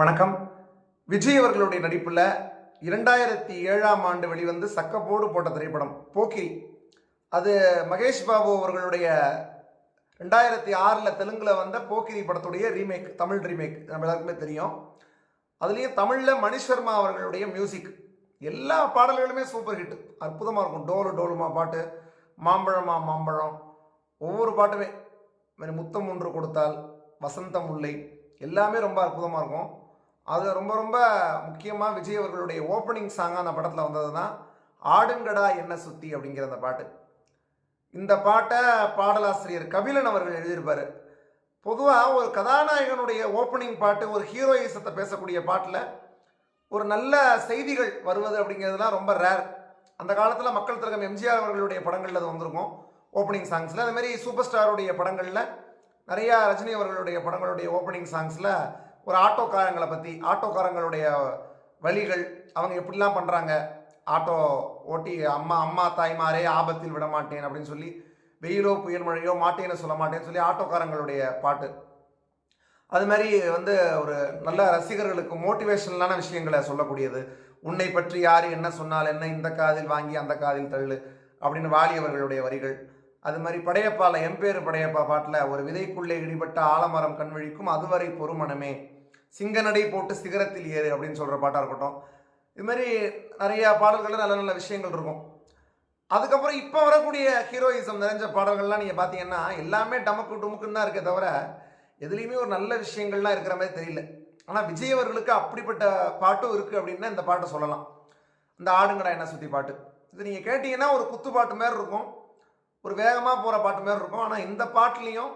வணக்கம். விஜய் அவர்களுடைய நடிப்பில் இரண்டாயிரத்தி ஏழாம் ஆண்டு வெளிவந்து சக்கப்போடு போட்ட திரைப்படம் போக்கிரி. அது மகேஷ் பாபு அவர்களுடைய ரெண்டாயிரத்தி ஆறில் தெலுங்கில் வந்த போக்கிரி படத்துடைய ரீமேக் தமிழ் ரீமேக் நம்ம எல்லாருக்குமே தெரியும். அதுலேயும் தமிழில் மணிஷ் சர்மா அவர்களுடைய மியூசிக் எல்லா பாடல்களுமே சூப்பர் ஹிட் அற்புதமாக இருக்கும். டோலு டோலுமா பாட்டு மாம்பழமா மாம்பழம். ஒவ்வொரு பாட்டுமே. மாதிரி முத்தம் ஒன்று கொடுத்தால் வசந்தம் முல்லை. எல்லாமே ரொம்ப அற்புதமாக இருக்கும். அது ரொம்ப ரொம்ப முக்கியமாக விஜய் அவர்களுடைய ஓப்பனிங் சாங்காக அந்த படத்தில் வந்தது தான் ஆடுங்கடா என்ன சுத்தி அப்படிங்கிற அந்த பாட்டு. இந்த பாட்டை பாடலாசிரியர் கபிலன் அவர்கள் எழுதியிருப்பார். பொதுவாக ஒரு கதாநாயகனுடைய ஓப்பனிங் பாட்டு ஒரு ஹீரோயிசத்தை பேசக்கூடிய பாட்டில் ஒரு நல்ல செய்திகள் வருவது அப்படிங்கிறதுலாம் ரொம்ப ரேர் அந்த காலத்தில் மக்கள் திலகம் எம்ஜிஆர் அவர்களுடைய படங்களில் அது வந்திருக்கும் ஓப்பனிங் சாங்ஸில் அதுமாரி சூப்பர் ஸ்டாருடைய படங்களில் நிறையா ரஜினி அவர்களுடைய படங்களுடைய ஓப்பனிங் சாங்ஸில் ஒரு ஆட்டோக்காரங்களை பற்றி ஆட்டோக்காரங்களுடைய வழிகள் அவங்க எப்படிலாம் பண்ணுறாங்க ஆட்டோ ஓட்டி அம்மா அம்மா தாய்மாரே ஆபத்தில் விட மாட்டேன் அப்படின்னு சொல்லி வெயிலோ புயல் மழையோ மாட்டேன்னு சொல்ல மாட்டேன்னு சொல்லி ஆட்டோக்காரங்களுடைய பாட்டு. அது மாதிரி வந்து ஒரு நல்ல ரசிகர்களுக்கு மோட்டிவேஷனலான விஷயங்களை சொல்லக்கூடியது. உன்னை பற்றி யார் என்ன சொன்னால் என்ன? இந்த காதில் வாங்கி அந்த காதில் தள்ளு அப்படின்னு வாலியவர்களுடைய வரிகள். அது மாதிரி படையப்பால எம்பேரு படையப்பா பாட்டில் ஒரு விதைக்குள்ளே இடிபட்ட ஆலமரம் கண்வழிக்கும் அதுவரை பொறுமனமே சிங்கநடை போட்டு சிகரத்தில் ஏறு அப்படின்னு சொல்கிற பாட்டாக இருக்கட்டும். இது மாதிரி நிறைய பாடல்கள் நல்ல நல்ல விஷயங்கள் இருக்கும். அதுக்கப்புறம் இப்போ வரக்கூடிய ஹீரோயிசம் நிறைஞ்ச பாடல்கள்லாம் நீங்கள் பார்த்தீங்கன்னா எல்லாமே டமக்கு டுமுக்குன்னு தான் இருக்கே தவிர எதுலேயுமே ஒரு நல்ல விஷயங்கள்லாம் இருக்கிற மாதிரி தெரியல. ஆனால் விஜய் அவர்களுக்கு அப்படிப்பட்ட பாட்டும் இருக்குது அப்படின்னா இந்த பாட்டை சொல்லலாம். இந்த ஆடுங்கடா என்ன சுற்றி பாட்டு. இது நீங்கள் கேட்டிங்கன்னா ஒரு குத்து பாட்டு மாதிரி இருக்கும். ஒரு வேகமாக போகிற பாட்டு மாதிரி இருக்கும். ஆனால் இந்த பாட்டுலேயும்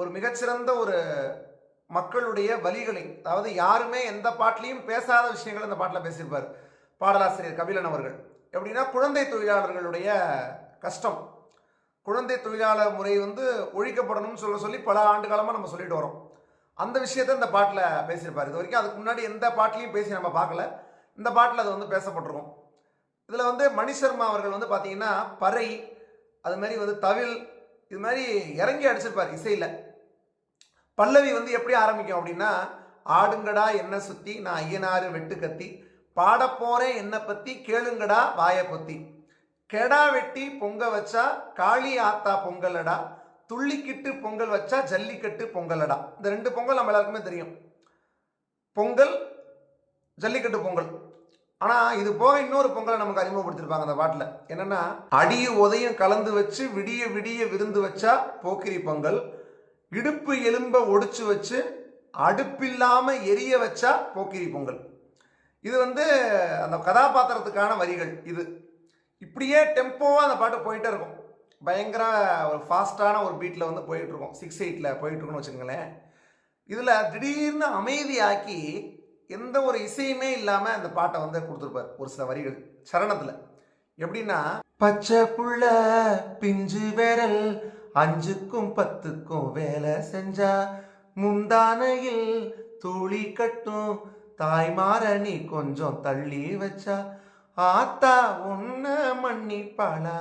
ஒரு மிகச்சிறந்த ஒரு மக்களுடைய வலிகளை அதாவது யாருமே எந்த பாட்டிலையும் பேசாத விஷயங்கள் இந்த பாட்டில் பேசியிருப்பார். பாடலாசிரியர் கபிலன் அவர்கள். எப்படின்னா குழந்தை தொழிலாளர்களுடைய கஷ்டம். குழந்தை தொழிலாளர் முறை வந்து ஒழிக்கப்படணும்னு சொல்ல சொல்லி பல ஆண்டு காலமாக நம்ம சொல்லிட்டு வரோம். அந்த விஷயத்த இந்த பாட்டில் பேசியிருப்பார். இது வரைக்கும் அதுக்கு முன்னாடி எந்த பாட்டிலையும் பேசி நம்ம பார்க்கல. இந்த பாட்டில் அது வந்து பேசப்பட்டிருக்கும். இதில் வந்து மணி சர்மா அவர்கள் வந்து பார்த்தீங்கன்னா பறை அது மாதிரி வந்து தவில் இது மாதிரி இறங்கி அடிச்சிருப்பார் இசையில். பல்லவி வந்து எப்படி ஆரம்பிக்கும் அப்படின்னா ஆடுங்கடா என்ன சுத்தி நான் ஐயனாறு வெட்டு கத்தி. பாடப்போறேன் என்னை பத்தி கேளுங்கடா வாய பொத்தி. கெடா வெட்டி பொங்க வச்சா காளி ஆத்தா பொங்கலடா. துள்ளிக்கிட்டு பொங்கல் வச்சா ஜல்லிக்கட்டு பொங்கலடா. இந்த ரெண்டு பொங்கல் நம்ம எல்லாருக்குமே தெரியும். பொங்கல் ஜல்லிக்கட்டு பொங்கல். ஆனால் இது போக இன்னொரு பொங்கலை நமக்கு அறிமுகப்படுத்திருப்பாங்க அந்த பாட்டில். என்னன்னா அடியும் உதையும் கலந்து வச்சு விடிய விடிய விருந்து வச்சா போக்கிரி பொங்கல். இடுப்பு எலும்ப ஒடிச்சு வச்சு அடுப்பில்லாமல் எரிய வச்சா போக்கிரி பொங்கல். இது வந்து அந்த கதாபாத்திரத்துக்கான வரிகள் இது. இப்படியே டெம்போவாக அந்த பாட்டு போயிட்டே இருக்கும். பயங்கர ஒரு ஃபாஸ்ட்டான ஒரு பீட்டில் வந்து போயிட்டுருக்கோம் சிக்ஸ் எயிட்டில் போயிட்டுருக்குன்னு வச்சுக்கோங்களேன். இதில் திடீர்னு அமைதியாக்கி எந்த ஒரு இசையுமே இல்லாமல் அந்த பாட்டை வந்து கொடுத்துருப்பார் ஒரு சில வரிகள் சரணத்தில். எப்படின்னா பச்சை புள்ள பிஞ்சு விரல் அஞ்சுக்கும் பத்துக்கும் வேலை செஞ்சா முந்தானையில் தூளி கட்டும். தாய்மார நீ கொஞ்சம் தள்ளி வச்சா ஆத்தா உன்ன மன்னிப்பாளா?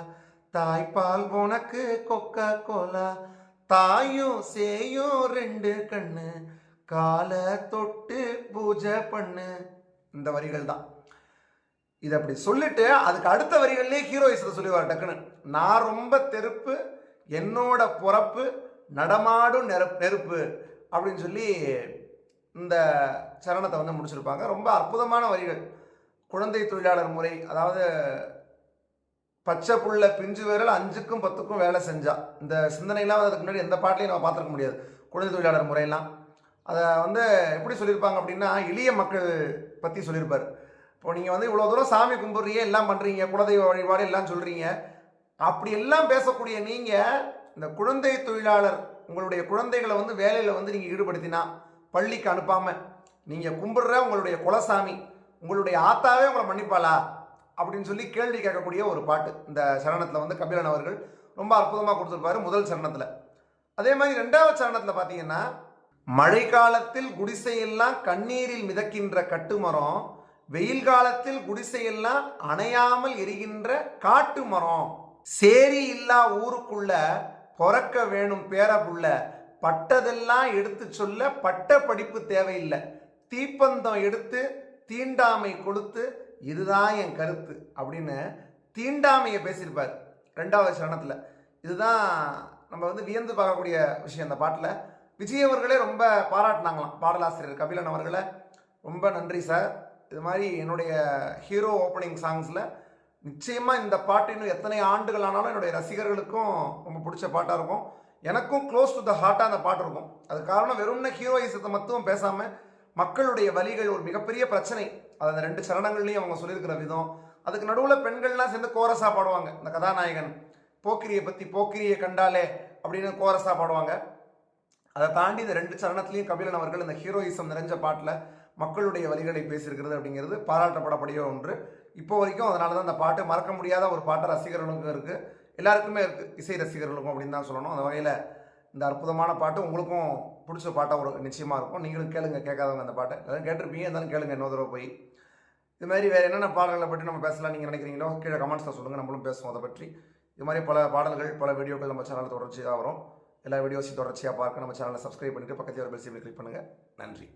தாய்ப்பால் உனக்கு கொக்க கோலா தாயும் சேயும் ரெண்டு கண்ணு காலை தொட்டு பூஜை பண்ணு. இந்த வரிகள் தான். இது அப்படி சொல்லிட்டு அதுக்கு அடுத்த வரிகள்லேயே ஹீரோயிசத்தை சொல்லுவார் டக்குன்னு. நான் ரொம்ப தெருப்பு என்னோட பிறப்பு நடமாடும் நெருப்பு நெருப்பு அப்படின்னு சொல்லி இந்த சரணத்தை வந்து முடிச்சிருப்பாங்க. ரொம்ப அற்புதமான வரிகள். குழந்தை தொழிலாளர் முறை அதாவது பச்சை புள்ள பிஞ்சு விரல் அஞ்சுக்கும் பத்துக்கும் வேலை செஞ்சா. இந்த சிந்தனைலாம் அதுக்கு முன்னாடி எந்த பாட்டிலையும் நம்ம பார்த்துருக்க முடியாது. குழந்தை தொழிலாளர் முறையெல்லாம். அதை வந்து எப்படி சொல்லியிருப்பாங்க அப்படின்னா எளிய மக்கள் பற்றி சொல்லியிருப்பார். இப்போ நீங்கள் வந்து இவ்வளோ தூரம் சாமி கும்பிட்றீங்க எல்லாம் பண்ணுறீங்க குலதெய்வ வழிபாடு எல்லாம் சொல்கிறீங்க அப்படி எல்லாம் பேசக்கூடிய நீங்கள் இந்த குழந்தை தொழிலாளர் உங்களுடைய குழந்தைகளை வந்து வேலையில் வந்து நீங்கள் ஈடுபடுத்தினா பள்ளிக்கு அனுப்பாமல் நீங்கள் கும்பிடுற உங்களுடைய குலசாமி உங்களுடைய ஆத்தாவே உங்களை மன்னிப்பாளா? அப்படின்னு சொல்லி கேள்வி கேட்கக்கூடிய ஒரு பாட்டு இந்த சரணத்தில் வந்து கபிலன் அவர்கள் ரொம்ப அற்புதமாக கொடுத்துருப்பாரு முதல் சரணத்தில். அதே மாதிரி ரெண்டாவது சரணத்தில் பார்த்தீங்கன்னா மழை காலத்தில் குடிசையெல்லாம் கண்ணீரில் மிதக்கின்ற கட்டுமரம் வெயில் காலத்தில் குடிசையெல்லாம் அணையாமல் எரிகின்ற காட்டு மரம் சேரி இல்லா ஊருக்குள்ள பிறக்க வேணும் பேரபுள்ள. பட்டதெல்லாம் எடுத்து சொல்ல பட்ட படிப்பு தேவையில்லை. தீப்பந்தம் எடுத்து தீண்டாமை கொடுத்து இதுதான் என் கருத்து அப்படின்னு தீண்டாமையை பேசியிருப்பார் ரெண்டாவது சரணத்தில். இதுதான் நம்ம வந்து வியந்து பார்க்கக்கூடிய விஷயம் அந்த பாட்டில். விஜய் அவர்களே ரொம்ப பாராட்டினாங்களாம் பாடலாசிரியர் கபிலன் அவர்களை. ரொம்ப நன்றி சார். இது மாதிரி என்னுடைய ஹீரோ ஓப்பனிங் சாங்ஸில் நிச்சயமாக இந்த பாட்டு இன்னும் எத்தனை ஆண்டுகள் ஆனாலும் என்னுடைய ரசிகர்களுக்கும் ரொம்ப பிடிச்ச பாட்டாக இருக்கும். எனக்கும் க்ளோஸ் டு த ஹார்ட்டாக அந்த பாட்டு இருக்கும். அது காரணம் வெறும்ன ஹீரோயிசத்தை மட்டும் பேசாமல் மக்களுடைய வலிகள் ஒரு மிகப்பெரிய பிரச்சனை. அது அந்த ரெண்டு சரணங்கள்லையும் அவங்க சொல்லியிருக்கிற விதம். அதுக்கு நடுவில் பெண்கள்லாம் சேர்ந்து கோரஸாக பாடுவாங்க. இந்த கதாநாயகன் போக்கிரியை பற்றி போக்கிரியை கண்டாலே அப்படின்னு கோரஸாக பாடுவாங்க. அதை தாண்டி இந்த ரெண்டு சரணத்துலையும் கபிலன் அவர்கள் இந்த ஹீரோயிசம் நிறைஞ்ச பாட்டில் மக்களுடைய வழிகளை பேசியிருக்கிறது அப்படிங்கிறது பாராட்டப்படப்படிய ஒன்று. இப்போ வரைக்கும் அதனால தான் அந்த பாட்டு மறக்க முடியாத ஒரு பாட்டு ரசிகர்களுக்கும் இருக்குது எல்லாருக்குமே இருக்குது இசை ரசிகர்களுக்கும் அப்படின்னு தான் சொல்லணும். அந்த வகையில் இந்த அற்புதமான பாட்டு உங்களுக்கும் பிடிச்ச பாட்டாக ஒரு நிச்சயமாக இருக்கும். நீங்களும் கேளுங்க கேட்காதவங்க அந்த பாட்டை. அதான் கேட்டிருப்பீங்க இருந்தாலும் கேளுங்க இன்னொரு தடவை போய். இது மாதிரி வேறு என்னென்ன பாடல்களை பற்றி நம்ம பேசலாம் நீங்கள் நினைக்கிறீங்களோ கீழே கமெண்ட்ஸில் சொல்லுங்கள் நம்மளும் பேசுவோம் அதை பற்றி. இது மாதிரி பல பாடல்கள் பல வீடியோக்கள் நம்ம சேனலில் தொடர்ச்சியாக வரும். எல்லா வீடியோஸையும் தொடர்ச்சியாக பார்க்க நம்ம சேனலை சப்ஸ்கிரைப் பண்ணிவிட்டு பக்கத்தில் ஒரு பெல் சிம்பிள் கிளிக் பண்ணுங்கள் நன்றி.